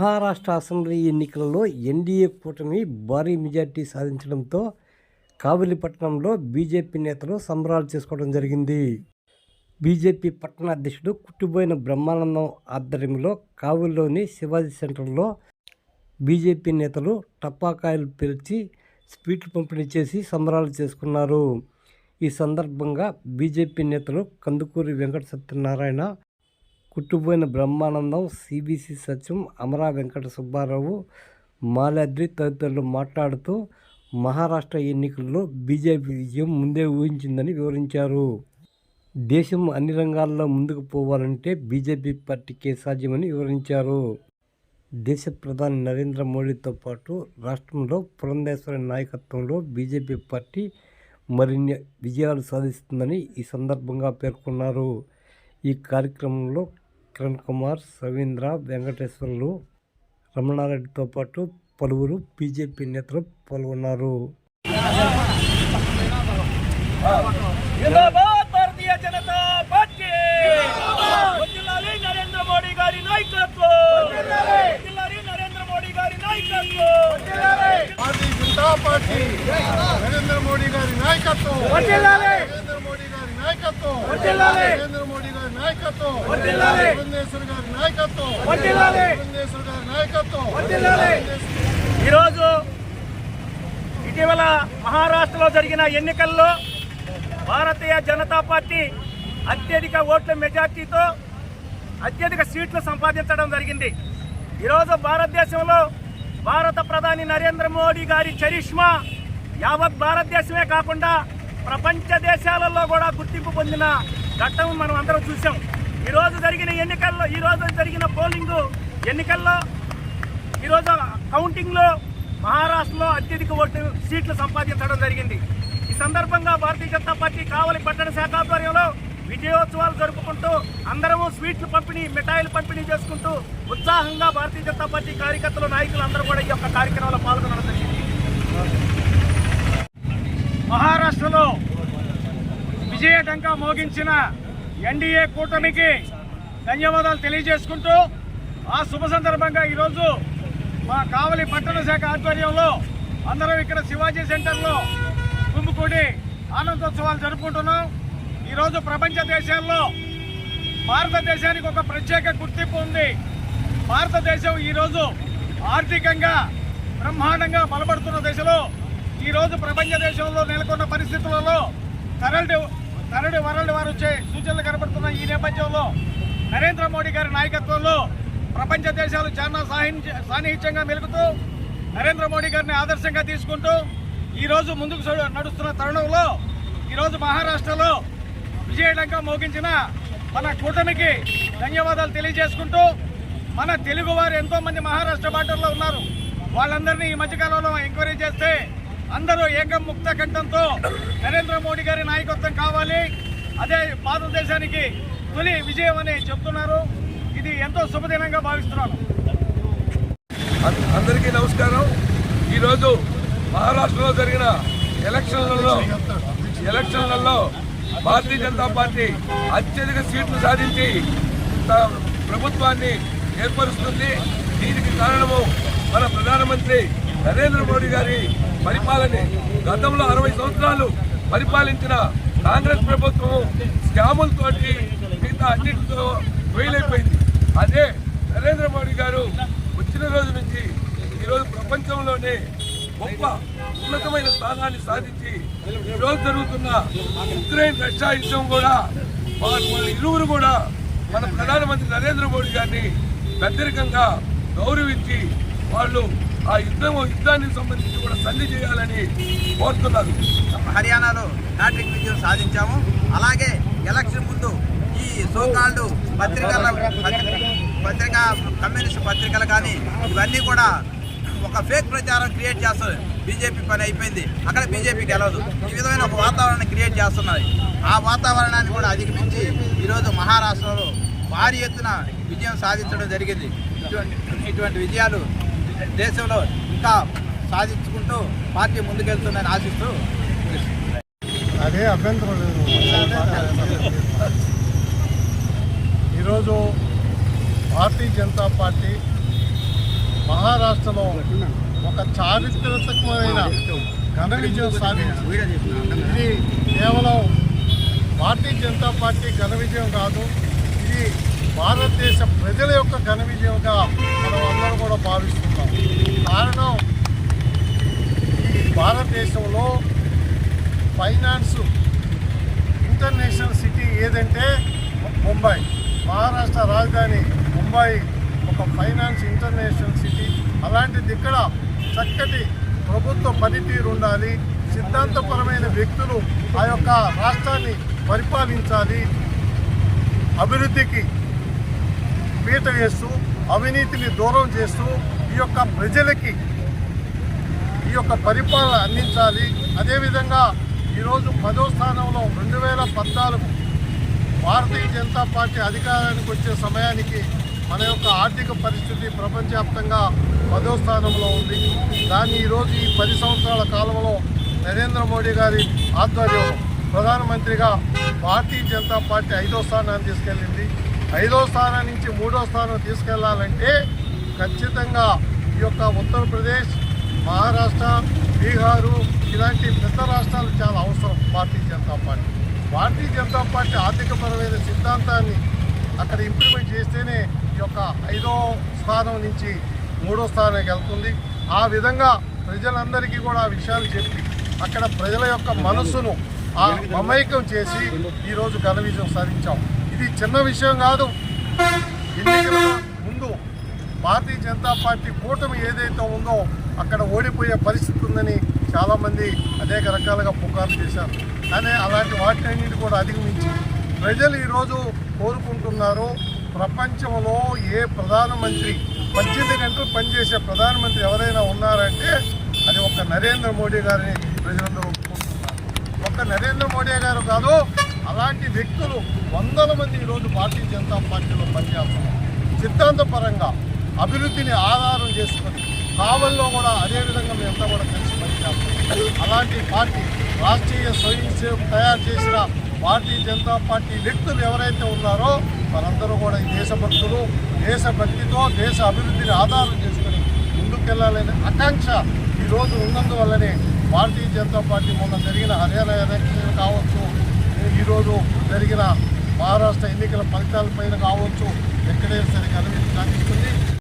Maharashtra assembly ఎన్నికలలో NDA కూటమి భారీ మెజార్టీ సాధించడంతో కావలిపట్నంలో బీజేపీ నేతలు సంబరాలు చేసుకోవడం జరిగింది. బీజేపీ పట్టణ అధ్యక్షుడు కుట్టిపోయిన బ్రహ్మానందం ఆధ్వర్యంలో కావులిలోని శివాజీ సెంటర్లో బీజేపీ నేతలు టపాకాయలు పిలిచి స్వీట్లు పంపిణీ చేసి సంబరాలు చేసుకున్నారు. ఈ సందర్భంగా బీజేపీ నేతలు కందుకూరి వెంకట సత్యనారాయణ కుట్టుపోయిన బ్రహ్మానందం సిబిసి సత్యం అమరా వెంకట సుబ్బారావు మాలాద్రి తదితరులు మాట్లాడుతూ మహారాష్ట్ర ఎన్నికల్లో బీజేపీ విజయం ముందే ఊహించిందని వివరించారు. దేశం అన్ని రంగాల్లో ముందుకు పోవాలంటే బీజేపీ పార్టీకే సాధ్యమని వివరించారు. దేశ ప్రధాని నరేంద్ర మోడీతో పాటు రాష్ట్రంలో పురంధేశ్వరి నాయకత్వంలో బీజేపీ పార్టీ మరిన్ని విజయాలు సాధిస్తుందని ఈ సందర్భంగా పేర్కొన్నారు. ఈ కార్యక్రమంలో కిరణ్ కుమార్ రవీంద్ర వెంకటేశ్వర్లు రమణారెడ్డితో పాటు పలువురు బీజేపీ నేతలు పాల్గొన్నారు. పార్టీ! నరేంద్ర మోడీ గారి నాయకత్వం! నరేంద్ర మోడీ గారి నాయకత్వం! భారతీయ జనతా పార్టీ నరేంద్ర మోడీ గారి నాయకత్వం. బృందేశ్వర్ గారి నాయకత్వం. బృందేశ్వర్ గారి నాయకత్వం. ఈరోజు ఇటీవల మహారాష్ట్రలో జరిగిన ఎన్నికల్లో భారతీయ జనతా పార్టీ అత్యధిక ఓట్ల మెజార్టీతో అత్యధిక సీట్లు సంపాదించడం జరిగింది. ఈరోజు భారతదేశంలో భారత ప్రధాని నరేంద్ర మోడీ గారి చరిష్మా యావత్ భారతదేశమే కాకుండా ప్రపంచ దేశాలలో కూడా గుర్తింపు పొందిన ఘట్టం మనం అందరం చూసాం ఈరోజు జరిగిన ఎన్నికల్లో ఈరోజు జరిగిన పోలింగ్ ఎన్నికల్లో ఈరోజు కౌంటింగ్లో మహారాష్ట్రలో అత్యధిక ఓటు సీట్లు సంపాదించడం జరిగింది. ఈ సందర్భంగా భారతీయ జనతా పార్టీ కావలి పట్టణ శాఖ ఆధ్వర్యంలో విజయోత్సవాలు జరుపుకుంటూ అందరము స్వీట్లు పంపిణీ మిఠాయిలు పంపిణీ చేసుకుంటూ ఉత్సాహంగా భారతీయ జనతా పార్టీ కార్యకర్తలు నాయకులు అందరూ కూడా ఈ యొక్క కార్యక్రమంలో పాల్గొనడం జరిగింది. విజయటంకా మోగించిన ఎన్డీఏ కూటమికి ధన్యవాదాలు తెలియజేసుకుంటూ ఆ శుభ సందర్భంగా ఈరోజు మా కావలి పట్టణ శాఖ ఆధ్వర్యంలో అందరం ఇక్కడ శివాజీ సెంటర్లో కుంభకూడి ఆనందోత్సవాలు జరుపుకుంటున్నాం. ఈరోజు ప్రపంచ దేశాల్లో భారతదేశానికి ఒక ప్రత్యేక గుర్తింపు ఉంది. భారతదేశం ఈరోజు ఆర్థికంగా బ్రహ్మాండంగా బలపడుతున్న దశలో ఈరోజు ప్రపంచ దేశంలో నెలకొన్న పరిస్థితులలో తరలి తనడి వరల్డ్ వారు వచ్చే సూచనలు కనబడుతున్న ఈ నేపథ్యంలో నరేంద్ర మోడీ గారి నాయకత్వంలో ప్రపంచ దేశాలు చాలా సాహి సాన్నిహిత్యంగా మెలుగుతూ నరేంద్ర మోడీ గారిని ఆదర్శంగా తీసుకుంటూ ఈరోజు ముందుకు నడుస్తున్న తరుణంలో ఈరోజు మహారాష్ట్రలో విజయడంక మోగించిన మన కూటమికి ధన్యవాదాలు తెలియజేసుకుంటూ మన తెలుగువారు ఎంతోమంది ఎంతో మంది మహారాష్ట్ర బార్డర్లో ఉన్నారు. వాళ్ళందరినీ ఈ మధ్యకాలంలో ఎంక్వైరీ చేస్తే అందరూ ఏకం ముక్త కంఠంతో నరేంద్ర మోడీ గారి నాయకత్వం కావాలి. అదే భారతదేశానికి తొలి విజయం అని చెప్తున్నారు. ఇది ఎంతో శుభదినంగా భావిస్తున్నాను. అందరికీ నమస్కారం. ఈరోజు మహారాష్ట్రలో జరిగిన ఎలక్షన్లలో ఎలక్షన్లలో భారతీయ జనతా పార్టీ అత్యధిక సీట్లు సాధించి ప్రభుత్వాన్ని ఏర్పరుస్తుంది. దీనికి కారణము మన ప్రధానమంత్రి నరేంద్ర మోడీ గారి పరిపాలన గతంలో అరవై సంవత్సరాలు పరిపాలించిన కాంగ్రెస్ ప్రభుత్వం స్కాములతోటి మిగతా అన్నింటితో ఫెయిల్ అదే నరేంద్ర మోడీ గారు వచ్చిన రోజు నుంచి ఈరోజు ప్రపంచంలోనే గొప్ప ఉన్నతమైన స్థానాన్ని సాధించి ఈరోజు జరుగుతున్న ఉక్రెయిన్ రష్యా యుద్ధం కూడా వాళ్ళ ఇరువురు కూడా మన ప్రధానమంత్రి నరేంద్ర మోడీ గారిని పెద్దరికంగా గౌరవించి వాళ్ళు ఆ యుద్ధం యుద్ధానికి సంబంధించి కూడా సంధి చేయాలని కోరుతున్నారు. హర్యానాలో హ్యాట్రిక్ విజయం సాధించాము. అలాగే ఎలక్షన్ ముందు ఈ సోకాల్డ్ పత్రికల పత్రిక- కమ్యూనిస్ట్ పత్రికలు కానీ ఇవన్నీ కూడా ఒక ఫేక్ ప్రచారం క్రియేట్ చేస్తుంది బీజేపీ పని అయిపోయింది. అక్కడ బీజేపీ గెలవదు. ఈ విధమైన ఒక వాతావరణం క్రియేట్ చేస్తున్నాయి ఆ వాతావరణాన్ని కూడా అధిగమించి ఈరోజు మహారాష్ట్రలో భారీ ఎత్తున విజయం సాధించడం జరిగింది. ఇటువంటి ఇటువంటి విజయాలు దేశంలో ఇంకా సాధించుకుంటూ పార్టీ ముందుకెళ్తుందని ఆశిస్తూ అదే అభ్యంతరం. లేదు ఈరోజు భారతీయ జనతా పార్టీ మహారాష్ట్రలో ఒక చారిత్రాత్మకమైన ఘన విజయం సాధించింది. ఇది కేవలం భారతీయ జనతా పార్టీ ఘన విజయం కాదు. ఇది భారతదేశ ప్రజల యొక్క ఘన విజయంగా మనం అందరం కూడా భావిస్తున్నాం. కారణం ఈ భారతదేశంలో ఫైనాన్స్ ఇంటర్నేషనల్ సిటీ ఏదంటే ముంబై. మహారాష్ట్ర రాజధాని ముంబై ఒక ఫైనాన్స్ ఇంటర్నేషనల్ సిటీ. అలాంటిది ఇక్కడ చక్కటి ప్రభుత్వ పనితీరు ఉండాలి సిద్ధాంతపరమైన వ్యక్తులు ఆ యొక్క రాష్ట్రాన్ని పరిపాలించాలి. అభివృద్ధికి పీట వేస్తూ అవినీతిని దూరం చేస్తూ ఈ యొక్క ప్రజలకి ఈ యొక్క పరిపాలన అందించాలి. అదేవిధంగా ఈరోజు పదో స్థానంలో రెండు వేల పద్నాలుగు భారతీయ జనతా పార్టీ అధికారానికి వచ్చే సమయానికి మన యొక్క ఆర్థిక పరిస్థితి ప్రపంచవ్యాప్తంగా పదో స్థానంలో ఉంది. దాన్ని ఈరోజు ఈ పది సంవత్సరాల కాలంలో నరేంద్ర మోడీ గారి ఆధ్వర్యంలో ప్రధానమంత్రిగా భారతీయ జనతా పార్టీ ఐదో స్థానాన్ని తీసుకెళ్ళింది. ఐదో స్థానం నుంచి మూడో స్థానం తీసుకెళ్ళాలంటే ఖచ్చితంగా ఈ యొక్క ఉత్తరప్రదేశ్ మహారాష్ట్ర బీహారు ఇలాంటి పెద్ద రాష్ట్రాలు చాలా అవసరం భారతీయ జనతా పార్టీ. భారతీయ జనతా పార్టీ ఆర్థికపరమైన సిద్ధాంతాన్ని అక్కడ ఇంప్లిమెంట్ చేస్తేనే ఈ యొక్క ఐదో స్థానం నుంచి మూడో స్థానానికి వెళ్తుంది. ఆ విధంగా ప్రజలందరికీ కూడా ఆ విషయాలు చెప్పి అక్కడ ప్రజల యొక్క మనస్సును ఆ మమైకం చేసి ఈరోజు ఘన విజయం సాధించాం. ఇది చిన్న విషయం కాదు. ఎన్నికల ముందు భారతీయ జనతా పార్టీ కూటమి ఏదైతే ఉందో అక్కడ ఓడిపోయే పరిస్థితి ఉందని చాలామంది అనేక రకాలుగా పుకార్లు చేశారు. కానీ అలాంటి వాటిని కూడా అధిగమించి ప్రజలు ఈరోజు కోరుకుంటున్నారు ప్రపంచంలో ఏ ప్రధానమంత్రి పద్దెనిమిది గంటలు పనిచేసే ప్రధానమంత్రి ఎవరైనా ఉన్నారంటే అది ఒక నరేంద్ర మోడీ గారిని ప్రజలందరూ ఒక్క నరేంద్ర మోడీ గారు కాదు అలాంటి వ్యక్తులు వందల మంది ఈరోజు భారతీయ జనతా పార్టీలో పనిచేస్తున్నారు. సిద్ధాంతపరంగా అభివృద్ధిని ఆధారం చేసుకొని కావల్లో కూడా అదే విధంగా మేమంతా కూడా కలిసి పనిచేస్తాం అలాంటి పార్టీ రాష్ట్రీయ స్వయం సేవకు తయారు చేసిన భారతీయ జనతా పార్టీ వ్యక్తులు ఎవరైతే ఉన్నారో వారందరూ కూడా ఈ దేశభక్తులు దేశభక్తితో దేశ అభివృద్ధిని ఆధారం చేసుకొని ముందుకెళ్ళాలనే ఆకాంక్ష ఈరోజు ఉన్నందువల్లనే భారతీయ జనతా పార్టీ మొన్న జరిగిన హర్యానా ఎలక్షన్ కావచ్చు ఈరోజు జరిగిన మహారాష్ట్ర ఎన్నికల ఫలితాలపైన కావచ్చు ఎక్కడైనా సరే కనిపించి